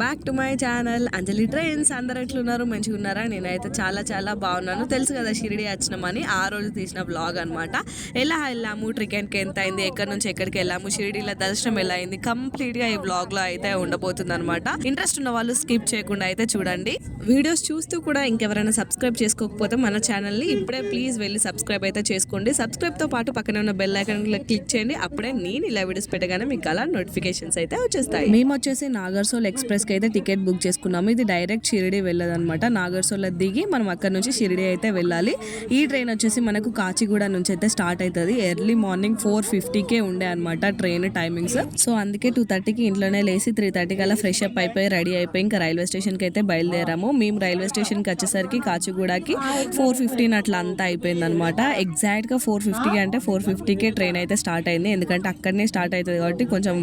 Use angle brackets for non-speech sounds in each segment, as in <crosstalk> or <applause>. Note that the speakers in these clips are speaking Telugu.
Back to my channel. Anjali trains. అందరు ఎట్లున్నారు? మంచిగా ఉన్నారా? నేనైతే చాలా చాలా బాగున్నాను. తెలుసు కదా షిరిడి వచ్చినామని ఆ రోజు తీసిన బ్లాగ్ అనమాట ఎలా వెళ్ళాము? ట్రికెట్కి ఎంత అయింది? ఎక్కడి నుంచి ఎక్కడికి వెళ్ళాము? షిరిడిలో దర్శనం ఎలా అయింది? కంప్లీట్గా ఈ బ్లాగ్లో అయితే ఉండబోతుంది అనమాట ఇంట్రెస్ట్ ఉన్న వాళ్ళు స్కిప్ చేయకుండా అయితే చూడండి. వీడియోస్ చూస్తూ కూడా ఇంకెవరైనా సబ్స్క్రైబ్ చేసుకోకపోతే మన ఛానల్ని ఇప్పుడే ప్లీజ్ వెళ్ళి సబ్స్క్రైబ్ అయితే చేసుకోండి. సబ్స్క్రైబ్తో పాటు పక్కనే ఉన్న బెల్ ఐకాన్ క్లిక్ చేయండి. అప్పుడే నేను ఇలా వీడియోస్ పెట్టగానే మీకు అలా నోటిఫికేషన్స్ అయితే వచ్చేస్తాయి. మేము వచ్చేసి నాగర్సోల్ ఎక్స్ప్రెస్ కి అయితే టికెట్ బుక్ చేసుకున్నాము. ఇది డైరెక్ట్ షిరిడి వెళ్ళదన్నమాట. నాగర్సోల్ దిగి మనం అక్కడ నుంచి షిరిడి అయితే వెళ్ళాలి. ఈ ట్రైన్ వచ్చేసి మనకు కాచిగూడ నుంచి అయితే స్టార్ట్ అవుతుంది ఎర్లీ మార్నింగ్ ఫోర్ ఫిఫ్టీకే ఉండే అనమాట ట్రైన్ టైమింగ్స్. సో అందుకే టూ థర్టీకి ఇంట్లోనే లేసి త్రీ థర్టీకి అలా ఫ్రెష్ అప్ అయిపోయి రెడీ అయిపోయి ఇంకా రైల్వే స్టేషన్కి అయితే బయలుదేరాము. మేము రైల్వే స్టేషన్కి వచ్చేసరికి కాచిగూడకి ఫోర్ ఫిఫ్టీన్ అట్లా అంతా అయిపోయింది అనమాట ఎగ్జాక్ట్గా ఫోర్ ఫిఫ్టీకి అంటే ఫోర్ ఫిఫ్టీకే ట్రైన్ అయితే స్టార్ట్ అయింది. ఎందుకంటే అక్కడనే స్టార్ట్ అవుతుంది కాబట్టి కొంచెం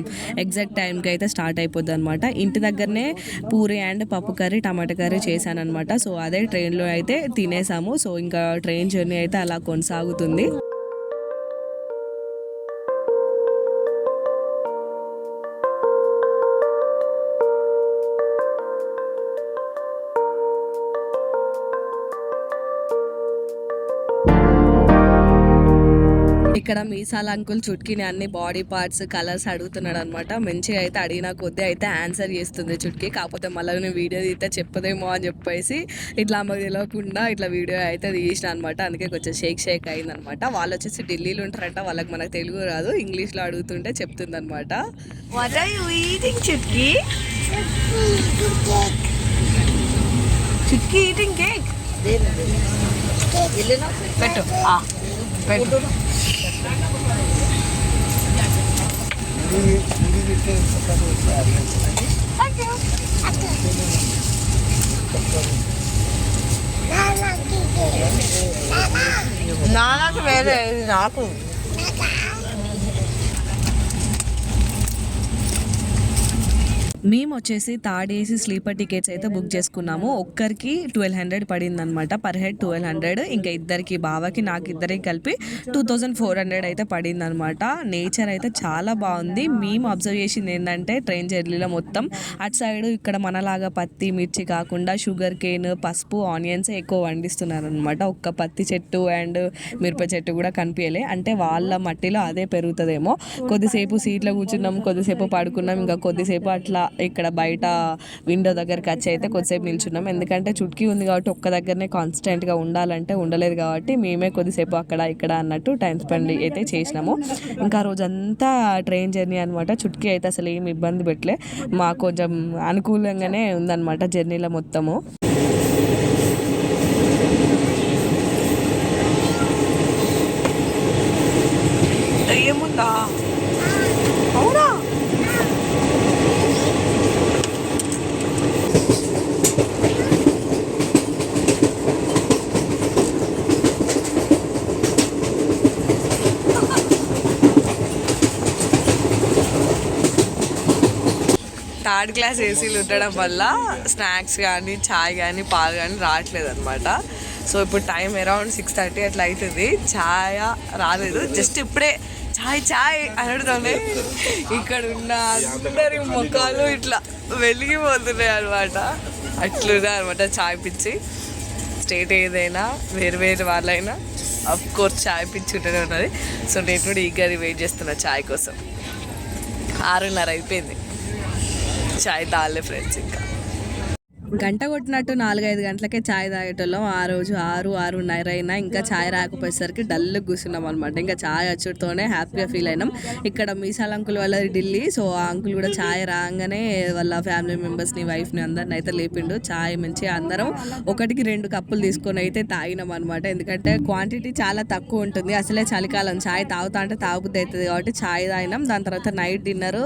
ఎగ్జాక్ట్ టైంకి అయితే స్టార్ట్ అయిపోద్ది అనమాట ఇంటి దగ్గరనే పూరి అండ్ పప్పు కర్రీ టమాటా కర్రీ చేశాను అనమాట సో అదే ట్రైన్లో అయితే తినేసాము. సో ఇంకా ట్రైన్ జర్నీ అయితే అలా కొనసాగుతుంది. ఇక్కడ మీసాల అంకుల్ చుట్కీని అన్ని బాడీ పార్ట్స్ కలర్స్ అడుగుతున్నాడు అనమాట మంచిగా అయితే అడిగిన కొద్దీ అయితే ఆన్సర్ చేస్తుంది చుట్కీ. కాకపోతే మళ్ళీ నేను వీడియో తీస్తే చెప్పదేమో అని చెప్పేసి ఇట్లా ఆమెకు తెలియకుండా ఇట్లా వీడియో అయితే తీసిన అనమాట అందుకే కొంచెం షేక్ షేక్ అయింది అనమాట వాళ్ళు వచ్చేసి ఢిల్లీలో ఉంటారంట వాళ్ళకి మనకు తెలుగు రాదు ఇంగ్లీష్లో అడుగుతుంటే చెప్తుంది అనమాట what are you eating Chutki Chutki eating cake పెట్టు. ఆ, పెట్టు. నాన్నకి వేరే ఇది నాకు మేము వచ్చేసి థర్డ్ ఏసీ స్లీపర్ టికెట్స్ అయితే బుక్ చేసుకున్నాము. ఒక్కరికి ట్వెల్వ్ హండ్రెడ్ పడింది అనమాట పర్ హెడ్ ట్వెల్వ్ హండ్రెడ్. ఇంకా ఇద్దరికి బావకి నాకు ఇద్దరికి కలిపి టూ థౌజండ్ ఫోర్ హండ్రెడ్ అయితే పడింది అనమాట నేచర్ అయితే చాలా బాగుంది. మేము అబ్జర్వ్ చేసింది ఏంటంటే ట్రైన్ జర్నీలో మొత్తం. అటు సైడ్ ఇక్కడ మనలాగా పత్తి మిర్చి కాకుండా షుగర్ కేన్ పసుపు ఆనియన్స్ ఎక్కువ పండిస్తున్నారు అనమాట ఒక్క పత్తి చెట్టు అండ్ మిరప చెట్టు కూడా కనిపించలే. అంటే వాళ్ళ మట్టిలో అదే పెరుగుతుందేమో. కొద్దిసేపు సీట్లో కూర్చున్నాం కొద్దిసేపు పడుకున్నాం ఇంకా కొద్దిసేపు అట్లా ఇక్కడ బయట విండో దగ్గరికి వచ్చి అయితే కొద్దిసేపు నిల్చున్నాం. ఎందుకంటే చుట్కీ ఉంది కాబట్టి ఒక్క దగ్గరనే కాన్స్టెంట్గా ఉండాలంటే ఉండలేదు కాబట్టి మేమే కొద్దిసేపు అక్కడ ఇక్కడ అన్నట్టు టైం స్పెండ్ అయితే చేసినాము. ఇంకా రోజంతా ట్రైన్ జర్నీ అనమాట చుట్కీ అయితే అసలు ఏమి ఇబ్బంది పెట్టలే. మాకు కొంచెం అనుకూలంగానే ఉందన్నమాట జర్నీలో మొత్తము. ఏముందా? థర్డ్ క్లాస్ ఏసీలు ఉండడం వల్ల స్నాక్స్ కానీ చాయ్ కానీ పాలు కానీ రావట్లేదు అనమాట సో ఇప్పుడు టైం అరౌండ్ సిక్స్ థర్టీ అట్లా అవుతుంది ఛాయ రాలేదు. జస్ట్ ఇప్పుడే ఛాయ్ ఛాయ్ అనడుతోనే ఇక్కడ ఉన్న అందరి ముఖాలు ఇట్లా వెలిగిపోతున్నాయి అనమాట అట్లున్నాయి అనమాట చాయ్ పిచ్చి. స్టేట్ ఏదైనా వేరు వేరు వాళ్ళైనా అఫ్ కోర్స్ చాయ్ పిచ్చి ఉంటూనే ఉన్నది. సో నేను కూడా ఈగర్ వెయిట్ చేస్తున్నా ఛాయ్ కోసం. ఆరున్నర అయిపోయింది. चाय दाल है फ्रेंड्स इनका। గంట కొట్టినట్టు నాలుగైదు గంటలకే ఛాయ్ తాగేటోళ్ళం. ఆ రోజు ఆరు ఆరున్నర అయినా ఇంకా ఛాయ్ రాకపోయేసరికి డల్గా కూర్చున్నాం అనమాట ఇంకా ఛాయ్ వచ్చుడితోనే హ్యాపీగా ఫీల్ అయినాం. ఇక్కడ మీసాల అంకుల్ వాళ్ళ ఢిల్లీ సో ఆ అంకుల్ కూడా ఛాయ్ రాగానే వాళ్ళ ఫ్యామిలీ మెంబర్స్ని వైఫ్ని అందరిని అయితే లేపిండు. ఛాయ్ మంచిగా అందరం ఒకటికి రెండు కప్పులు తీసుకొని అయితే తాగినాం అనమాట ఎందుకంటే క్వాంటిటీ చాలా తక్కువ ఉంటుంది. అసలే చలికాలం. ఛాయ్ తాగుతా అంటే తాగుద్ది అవుతుంది కాబట్టి ఛాయ్ తాగినాం. దాని తర్వాత నైట్ డిన్నర్.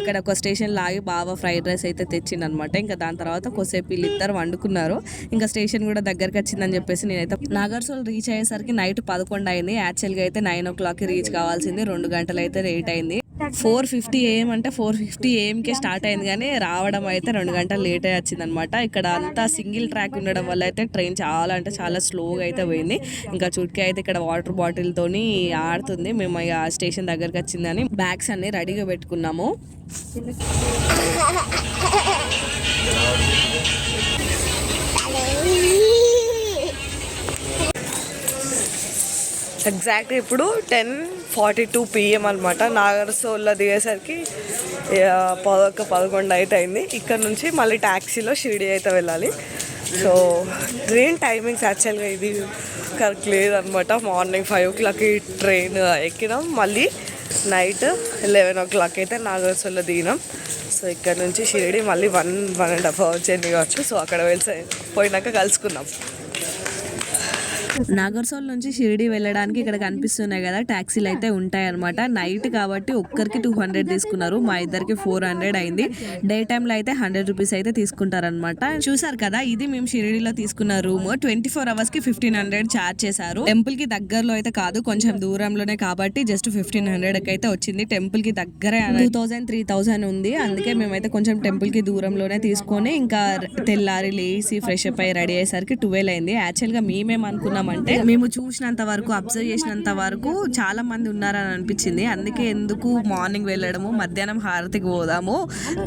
అక్కడ ఒక స్టేషన్ లాగి బాగా ఫ్రైడ్ రైస్ అయితే తెచ్చిందనమాట ఇంకా దాని తర్వాత కొద్దిసేపు వీళ్ళిద్దరు వండుకున్నారు. ఇంకా స్టేషన్ కూడా దగ్గరికి వచ్చిందని చెప్పేసి నేనైతే నాగర్సోల్ రీచ్ అయ్యేసరికి నైట్ పదకొండు అయింది. యాక్చువల్గా అయితే నైన్ ఓ క్లాక్కి రీచ్ కావాల్సింది. రెండు గంటలు అయితే లేట్ అయింది ఫోర్ ఫిఫ్టీ ఏఎం అంటే ఫోర్ ఫిఫ్టీ ఏఎంకే స్టార్ట్ అయింది కానీ రావడం అయితే రెండు గంటలు లేట్ అయ్యి వచ్చిందనమాట ఇక్కడ అంతా సింగిల్ ట్రాక్ ఉండడం వల్ల అయితే ట్రైన్ చాలా అంటే చాలా స్లోగా అయితే పోయింది. ఇంకా చుట్కీ అయితే ఇక్కడ వాటర్ బాటిల్ తోని ఆడుతుంది. మేము ఇక స్టేషన్ దగ్గరికి వచ్చిందని బ్యాగ్స్ అన్ని రెడీగా పెట్టుకున్నాము. ఎగ్జాక్ట్ ఇప్పుడు టెన్ ఫార్టీ టూ పిఎం అనమాట నాగర్సోల్లో దిగేసరికి ఆ, పదకొండు అయితే అయింది ఇక్కడ నుంచి మళ్ళీ ట్యాక్సీలో షిరిడి అయితే వెళ్ళాలి. సో ట్రైన్ టైమింగ్స్ యాక్చువల్గా ఇది కరెక్ట్ లేదనమాట. మార్నింగ్ ఫైవ్ ఓ క్లాక్కి ట్రైన్ ఎక్కినాం. మళ్ళీ నైట్ లెవెన్ ఓ క్లాక్ అయితే నాగరసోల్లో దిగినాం. సో ఇక్కడ నుంచి షిరిడి మళ్ళీ one one and half hour journey కావచ్చు. సో అక్కడ వెళ్ళి పోయినాక కలుసుకున్నాం. <laughs> నాగర్సోల్ నుంచి షిరిడి వెళ్ళడానికి ఇక్కడ కనిపిస్తున్నాయి కదా ట్యాక్సీలు అయితే ఉంటాయి అనమాట నైట్ కాబట్టి ఒక్కరికి టూ హండ్రెడ్ తీసుకున్నారు మా ఇద్దరికి ఫోర్ హండ్రెడ్ అయింది. డే టైంలో అయితే హండ్రెడ్ రూపీస్ అయితే తీసుకుంటారనమాట చూసారు కదా ఇది మేము షిరిడిలో తీసుకున్న రూమ్. ట్వంటీ ఫోర్ అవర్స్కి ఫిఫ్టీన్ హండ్రెడ్ చార్జ్ చేశారు. టెంపుల్కి దగ్గరలో అయితే కాదు కొంచెం దూరంలోనే కాబట్టి జస్ట్ ఫిఫ్టీన్ హండ్రెడ్ అయితే వచ్చింది. టెంపుల్కి దగ్గరే టూ థౌసండ్ త్రీ థౌసండ్ ఉంది. అందుకే మేమైతే కొంచెం టెంపుల్కి దూరంలోనే తీసుకొని ఇంకా తెల్లారి లేసి ఫ్రెష్ అప్ అయ్యి రెడీ అయ్యేసరికి ట్వెల్వ్ అయింది. యాక్చువల్గా అంటే మేము చూసినంత వరకు అబ్జర్వ్ చేసినంత వరకు చాలా మంది ఉన్నారని అనిపించింది. అందుకే ఎందుకు మార్నింగ్ వెళ్ళడము మధ్యాహ్నం హారతికి పోదాము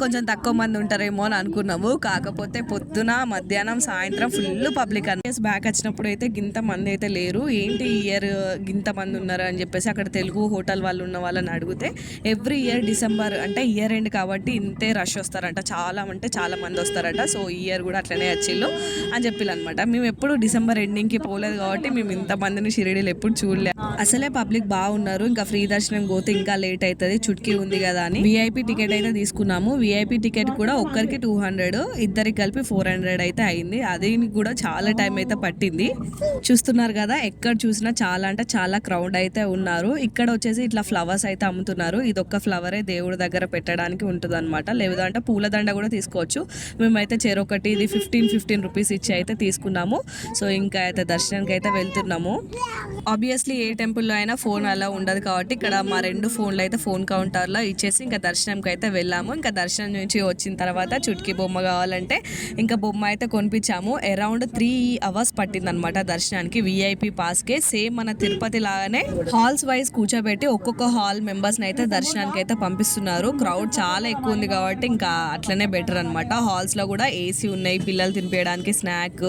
కొంచెం తక్కువ మంది ఉంటారేమో అని అనుకున్నాము. కాకపోతే పొద్దున మధ్యాహ్నం సాయంత్రం ఫుల్ పబ్లిక్ అని బ్యాక్ వచ్చినప్పుడు అయితే గింత మంది అయితే లేరు. ఏంటి ఇయర్ గింత మంది ఉన్నారు అని చెప్పేసి అక్కడ తెలుగు హోటల్ వాళ్ళు ఉన్న వాళ్ళని అడిగితే ఎవ్రీ ఇయర్ డిసెంబర్ అంటే ఇయర్ ఎండ్ కాబట్టి ఇంతే రష్ వస్తారంట. చాలా అంటే చాలా మంది వస్తారట. సో ఈ ఇయర్ కూడా అట్లనే వచ్చిళ్ళు అని చెప్పిల్లు అనమాట. మేము ఎప్పుడు డిసెంబర్ ఎండింగ్కి పోలేదు కాబట్టి మేము ఇంత మందిని షిరిడీలు ఎప్పుడు చూడలే. అసలే పబ్లిక్ బాగున్నారు. ఇంకా ఫ్రీ దర్శనం పోతే ఇంకా లేట్ అవుతుంది చుట్కీ ఉంది కదా అని. విఐపి టికెట్ అయితే తీసుకున్నాము. విఐపి టికెట్ కూడా ఒక్కరికి టూ హండ్రెడ్ ఇద్దరికి కలిపి ఫోర్ హండ్రెడ్ అయితే అయింది. అది కూడా చాలా టైం అయితే పట్టింది. చూస్తున్నారు కదా ఎక్కడ చూసినా చాలా అంటే చాలా క్రౌడ్ అయితే ఉన్నారు. ఇక్కడ వచ్చేసి ఇట్లా ఫ్లవర్స్ అయితే అమ్ముతున్నారు. ఇది ఒక్క ఫ్లవరే దేవుడి దగ్గర పెట్టడానికి ఉంటుంది అనమాట లేదంటే పూలదండ కూడా తీసుకోవచ్చు. మేమైతే చెరొకటి ఇది ఫిఫ్టీన్ ఫిఫ్టీన్ రూపీస్ ఇచ్చి అయితే తీసుకున్నాము. సో ఇంకా అయితే దర్శనానికి అయితే వెళ్తున్నాము. ఆబ్వియస్లీ ఏ టెంపుల్లో అయినా ఫోన్ అలా ఉండదు కాబట్టి ఇక్కడ మా రెండు ఫోన్లు అయితే ఫోన్ కౌంటర్లో ఇచ్చేసి ఇంకా దర్శనంకి అయితే వెళ్ళాము. ఇంకా దర్శనం నుంచి వచ్చిన తర్వాత చుట్కీ బొమ్మ కావాలంటే ఇంకా బొమ్మ అయితే కొనిపించాము. అరౌండ్ త్రీ అవర్స్ పట్టింది అనమాట దర్శనానికి విఐపి పాస్కే సేమ్ మన తిరుపతి లాగానే హాల్స్ వైజ్ కూర్చోబెట్టి ఒక్కొక్క హాల్ మెంబర్స్ని అయితే దర్శనానికి అయితే పంపిస్తున్నారు. క్రౌడ్ చాలా ఎక్కువ ఉంది కాబట్టి ఇంకా అట్లనే బెటర్ అనమాట హాల్స్లో కూడా ఏసీ ఉన్నాయి పిల్లలు తినిపేయడానికి స్నాక్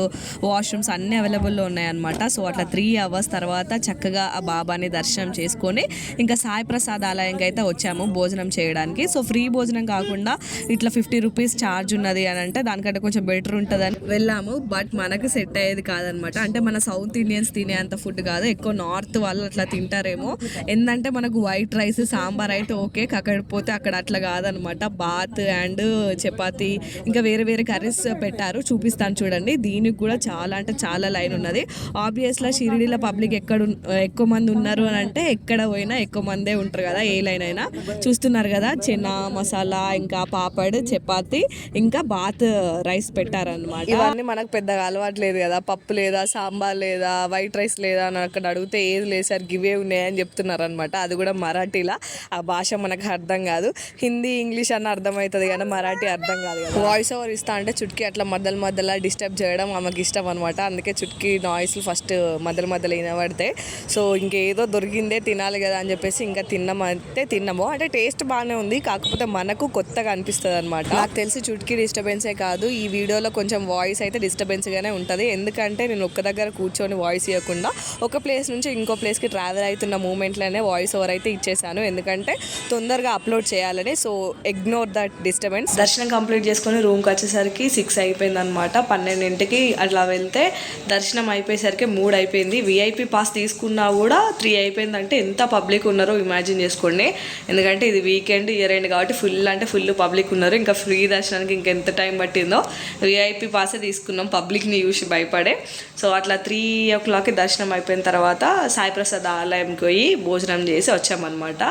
వాష్రూమ్స్ అన్ని అవైలబుల్లో ఉన్నాయి అనమాట సో అట్లా త్రీ అవర్స్ తర్వాత చక్కగా ఆ బాబాని దర్శనం చేసుకొని ఇంకా సాయి ప్రసాద్ ఆలయంకి అయితే వచ్చాము భోజనం చేయడానికి. సో ఫ్రీ భోజనం కాకుండా ఇట్లా ఫిఫ్టీ రూపీస్ ఛార్జ్ ఉన్నది అని అంటే దానికంటే కొంచెం బెటర్ ఉంటుందని వెళ్ళాము. బట్ మనకు సెట్ అయ్యేది కాదనమాట. అంటే మన సౌత్ ఇండియన్స్ తినే అంత ఫుడ్ కాదు. ఎక్కువ నార్త్ వాళ్ళు అట్లా తింటారేమో. ఏంటంటే మనకు వైట్ రైస్ సాంబార్ అయితే ఓకే కాకపోతే అక్కడ అట్లా కాదనమాట. బాత్ అండ్ చపాతి ఇంకా వేరే వేరే కర్రీస్ పెట్టారు. చూపిస్తాను చూడండి. దీనికి కూడా చాలా అంటే చాలా లైన్ ఉన్నది. ఆబ్వియస్గా షిరిడీలో పబ్లిక్ ఎక్కడ ఎక్కువ మంది ఉన్నారు అని అంటే ఎక్కడ పోయినా ఎక్కువ మందే ఉంటారు కదా ఏ లైన్ అయినా. చూస్తున్నారు కదా చిన్న మసాలా ఇంకా పాపడ్ చపాతి ఇంకా బాత్ రైస్ పెట్టారనమాట ఇవన్నీ మనకు పెద్దగా అలవాటు లేదు కదా పప్పు లేదా సాంబార్ లేదా వైట్ రైస్ లేదా అని అక్కడ అడిగితే ఏది లేదు సార్ గివే ఉన్నాయని చెప్తున్నారు అనమాట అది కూడా మరాఠీలా. ఆ భాష మనకు అర్థం కాదు. హిందీ ఇంగ్లీష్ అన్న అర్థమవుతుంది కానీ మరాఠీ అర్థం కాదు కదా. వాయిస్ ఓవర్ ఇస్తా అంటే చుట్కీ అట్లా మధ్యలో మధ్యలో డిస్టర్బ్ చేయడం ఆమెకి ఇష్టం అనమాట అందుకే చుట్కీ నాయిస్లు ఫస్ట్ మధ్యలో మధ్యలో వినబడతాయి సో ఇంకేదో దొరికిందే తినాలి కదా అని చెప్పేసి ఇంకా తిన్నామంటే తిన్నాము. అంటే టేస్ట్ బాగానే ఉంది. కాకపోతే మనకు కొత్తగా అనిపిస్తుంది అనమాట నాకు తెలిసి చుట్కీ డిస్టర్బెన్సే కాదు. ఈ వీడియోలో కొంచెం వాయిస్ అయితే డిస్టర్బెన్స్గానే ఉంటుంది. ఎందుకంటే నేను ఒక్క దగ్గర కూర్చొని వాయిస్ ఇవ్వకుండా ఒక ప్లేస్ నుంచి ఇంకో ప్లేస్కి ట్రావెల్ అవుతున్న మూమెంట్లోనే వాయిస్ ఓవర్ అయితే ఇచ్చేసాను. ఎందుకంటే తొందరగా అప్లోడ్ చేయాలని. So ignore that disturbance. దర్శనం కంప్లీట్ చేసుకొని రూమ్కి వచ్చేసరికి సిక్స్ అయిపోయింది అనమాట పన్నెండింటికి అట్లా వెళ్తే దర్శనం అయిపోయేసరికి మూడు అయిపోయింది. విఐపి పాస్ తీసుకున్నా కూడా త్రీ అయిపోయిందంటే ఎంత పబ్లిక్ ఉన్నారో ఇమాజిన్ చేసుకోండి. ఎందుకంటే ఇది వీకెండ్ ఇయర్ ఎండ్ కాబట్టి ఫుల్ అంటే ఫుల్ పబ్లిక్ ఉన్నారు. ఇంకా ఫ్రీ దర్శనానికి ఇంకెంత టైం పట్టిందో విఐపి పాసే తీసుకున్నాం. పబ్లిక్ని చూసి భయపడే. సో అట్లా త్రీ ఓ క్లాక్కి దర్శనం అయిపోయిన తర్వాత సాయి ప్రసాద్ ఆలయంకి పోయి భోజనం చేసి వచ్చామన్నమాట.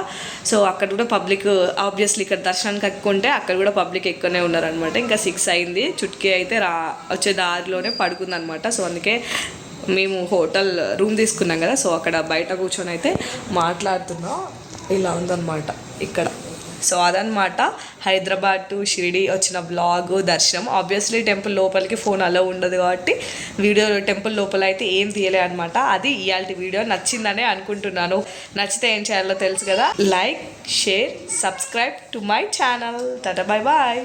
సో అక్కడ కూడా పబ్లిక్ ఆబ్వియస్లీ ఇక్కడ దర్శనానికి ఎక్కుంటే అక్కడ కూడా పబ్లిక్ ఎక్కువనే ఉన్నారనమాట ఇంకా సిక్స్ అయింది. చుట్కీ అయితే రా వచ్చే దారిలోనే పడుకుందనమాట సో అందుకే మేము హోటల్ రూమ్ తీసుకున్నాం కదా సో అక్కడ బయట కూర్చొని అయితే మాట్లాడుతున్నాం. ఇలా ఉందన్నమాట ఇక్కడ. సో అదనమాట హైదరాబాద్ టు షిరిడి వచ్చిన బ్లాగ్ దర్శనం. ఆబ్వియస్లీ టెంపుల్ లోపలికి ఫోన్ అలో ఉండదు కాబట్టి వీడియో టెంపుల్ లోపల అయితే ఏం తీయలే అనమాట అది ఇవాళ వీడియో నచ్చిందనే అనుకుంటున్నాను. నచ్చితే ఏం చేయాలో తెలుసు కదా. Like share subscribe to my channel tata bye bye